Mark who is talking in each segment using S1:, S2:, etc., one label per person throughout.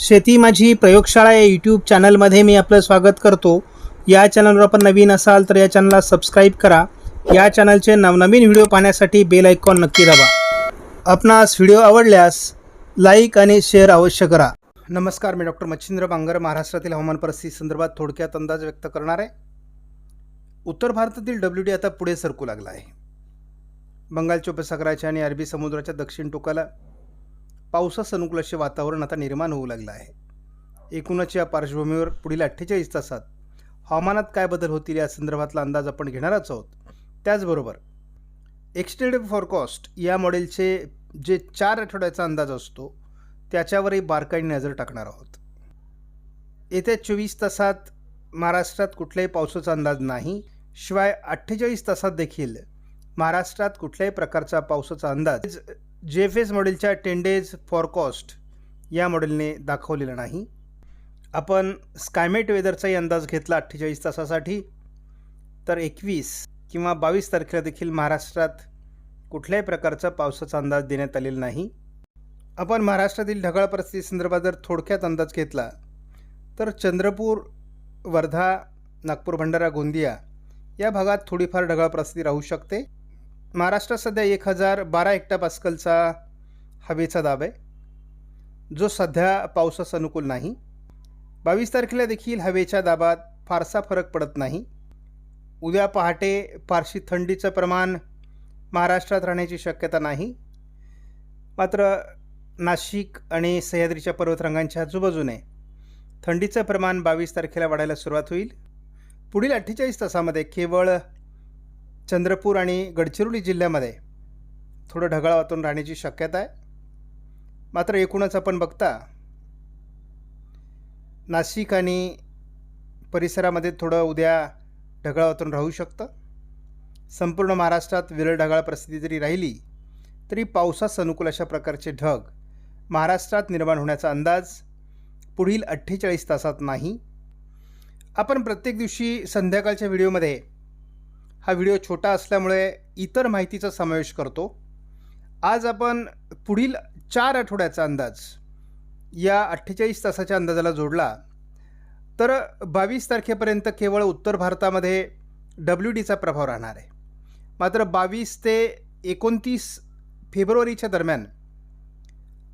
S1: शेती माझी प्रयोगशाळा या यूट्यूब चॅनलमध्ये मी आपलं स्वागत करतो. या चॅनलवर आपण नवीन असाल तर या चॅनलला सबस्क्राईब करा. या चॅनलचे नवनवीन व्हिडिओ पाहण्यासाठी बेल आयकॉन नक्की दाबा. आपणास व्हिडिओ आवडल्यास लाईक आणि शेअर अवश्य करा. नमस्कार मी डॉक्टर मच्छिंद्र बांगर महाराष्ट्रातील हवामान परिस्थिती संदर्भात थोडक्यात अंदाज व्यक्त करणार आहे. उत्तर भारतातील डब्ल्यू डी आता पुढे सरकू लागला आहे. बंगालच्या उपसागराच्या आणि अरबी समुद्राच्या दक्षिण टोकाला पावसास अनुकूल असे वातावरण आता निर्माण होऊ लागलं आहे. एकूणच या पार्श्वभूमीवर पुढील अठ्ठेचाळीस तासात हवामानात काय बदल होतील या संदर्भातला अंदाज आपण घेणारच आहोत. त्याचबरोबर एक्सटेंडेड फॉरकॉस्ट या मॉडेलचे जे चार आठवड्याचा अंदाज असतो त्याच्यावरही बारकाईने नजर टाकणार आहोत. येत्या चोवीस तासात महाराष्ट्रात कुठल्याही पावसाचा अंदाज नाही शिवाय अठ्ठेचाळीस तासात देखील महाराष्ट्रात कुठल्याही प्रकारचा पावसाचा अंदाज जे एफ एस मॉडेलच्या टेन डेज फॉरकॉस्ट या मॉडेलने दाखवलेलं नाही. आपण स्कायमेट वेदरचाही अंदाज घेतला अठ्ठेचाळीस तासासाठी. तर एकवीस किंवा बावीस तारखेला देखील महाराष्ट्रात कुठल्याही प्रकारचा पावसाचा अंदाज देण्यात आलेला नाही. आपण महाराष्ट्रातील ढगाळ परिस्थितीसंदर्भात जर थोडक्यात अंदाज घेतला तर चंद्रपूर वर्धा नागपूर भंडारा गोंदिया या भागात थोडीफार ढगाळ परिस्थिती राहू शकते. महाराष्ट्रात सध्या एक हजार बारा एकटा पास्कलचा हवेचा दाब आहे. जो सध्या पावसास अनुकूल नाही. बावीस तारखेला देखील हवेच्या दाबात फारसा फरक पडत नाही. उद्या पहाटे फारशी थंडीचं प्रमाण महाराष्ट्रात राहण्याची शक्यता नाही. मात्र नाशिक आणि सह्याद्रीच्या पर्वतरांगांच्या आजूबाजूने थंडीचं प्रमाण बावीस तारखेला वाढायला सुरुवात होईल. पुढील अठ्ठेचाळीस तासामध्ये केवळ चंद्रपूर आणि गडचिरोली जिल्ह्यामध्ये थोडं ढगाळ वातावरण राहण्याची शक्यता आहे. मात्र एकूणच आपण बघता नाशिक आणि परिसरामध्ये थोडं उद्या ढगाळ वातावरण राहू शकतं. संपूर्ण महाराष्ट्रात विरळ ढगाळ परिस्थिती जरी राहिली तरी पावसास अनुकूल अशा प्रकारचे ढग महाराष्ट्रात निर्माण होण्याचा अंदाज पुढील अठ्ठेचाळीस तासात नाही. आपण प्रत्येक दिवशी संध्याकाळच्या व्हिडिओमध्ये हा व्हिडिओ छोटा असल्यामुळे इतर माहितीचा समावेश करतो. आज आपण पुढील चार आठवड्याचा अंदाज या अठ्ठेचाळीस तासाच्या अंदाजाला जोडला. तर बावीस तारखेपर्यंत केवळ उत्तर भारतामध्ये डब्ल्यू डीचा प्रभाव राहणार आहे. मात्र बावीस ते एकोणतीस फेब्रुवारीच्या दरम्यान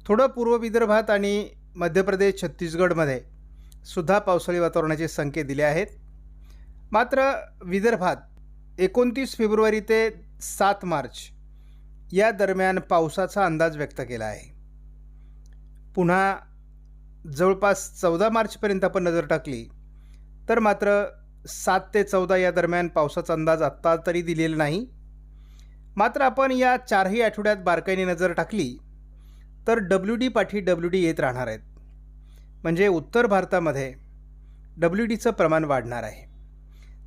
S1: थोडं पूर्व विदर्भात आणि मध्य प्रदेश छत्तीसगडमध्ये सुद्धा पावसाळी वातावरणाचे संकेत दिले आहेत. मात्र विदर्भात एकोणतीस फेब्रुवारी ते सात मार्च या दरम्यान पावसाचा अंदाज व्यक्त केला आहे. पुन्हा जवळपास चौदा मार्चपर्यंत आपण नजर टाकली तर मात्र सात ते चौदा या दरम्यान पावसाचा अंदाज आत्ता तरी दिलेला नाही. मात्र आपण या चारही आठवड्यात बारकाईने नजर टाकली तर डब्ल्यू डी पाठी डब्ल्यू डी येत राहणार आहेत. म्हणजे उत्तर भारतामध्ये डब्ल्यू डीचं प्रमाण वाढणार आहे.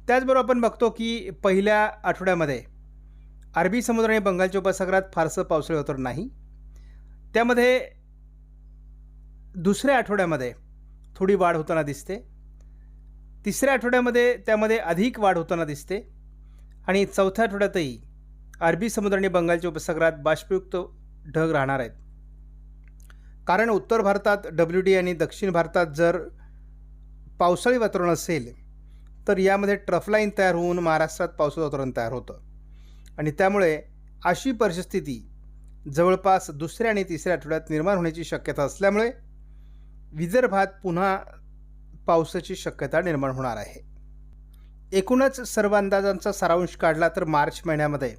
S1: त्याचबरोबर आपण बघतो की पहिल्या आठवड्यामध्ये अरबी समुद्र आणि बंगालच्या उपसागरात फारसं पावसाळी वातावरण नाही. त्यामध्ये दुसऱ्या आठवड्यामध्ये थोडी वाढ होताना दिसते. तिसऱ्या आठवड्यामध्ये त्यामध्ये अधिक वाढ होताना दिसते. आणि चौथ्या आठवड्यातही अरबी समुद्र आणि बंगालच्या उपसागरात बाष्पयुक्त ढग राहणार आहेत. कारण उत्तर भारतात डब्ल्यू डी आणि दक्षिण भारतात जर पावसाळी वातावरण असेल तर यामध्ये ट्रफलाईन तयार होऊन महाराष्ट्रात पावसाचं वातावरण तयार होतं. आणि त्यामुळे अशी परिस्थिती जवळपास दुसऱ्या आणि तिसऱ्या आठवड्यात निर्माण होण्याची शक्यता असल्यामुळे विदर्भात पुन्हा पावसाची शक्यता निर्माण होणार आहे. एकूणच सर्व अंदाजांचा सारांश काढला तर मार्च महिन्यामध्ये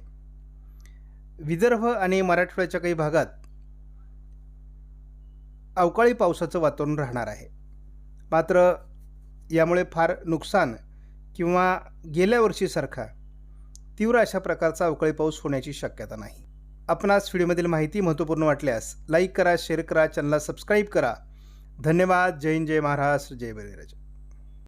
S1: विदर्भ आणि मराठवाड्याच्या काही भागात अवकाळी पावसाचं वातावरण राहणार आहे. मात्र यामुळे फार नुकसान किंवा गेल्या वर्षीसारखा तीव्र अशा प्रकारचा अवकाळी पाऊस होण्याची शक्यता नाही. आपणास व्हिडिओमधील माहिती महत्त्वपूर्ण वाटल्यास लाईक करा शेअर करा चॅनलला सबस्क्राईब करा. धन्यवाद. जय हिंद जय महाराष्ट्र जय बळीराजा.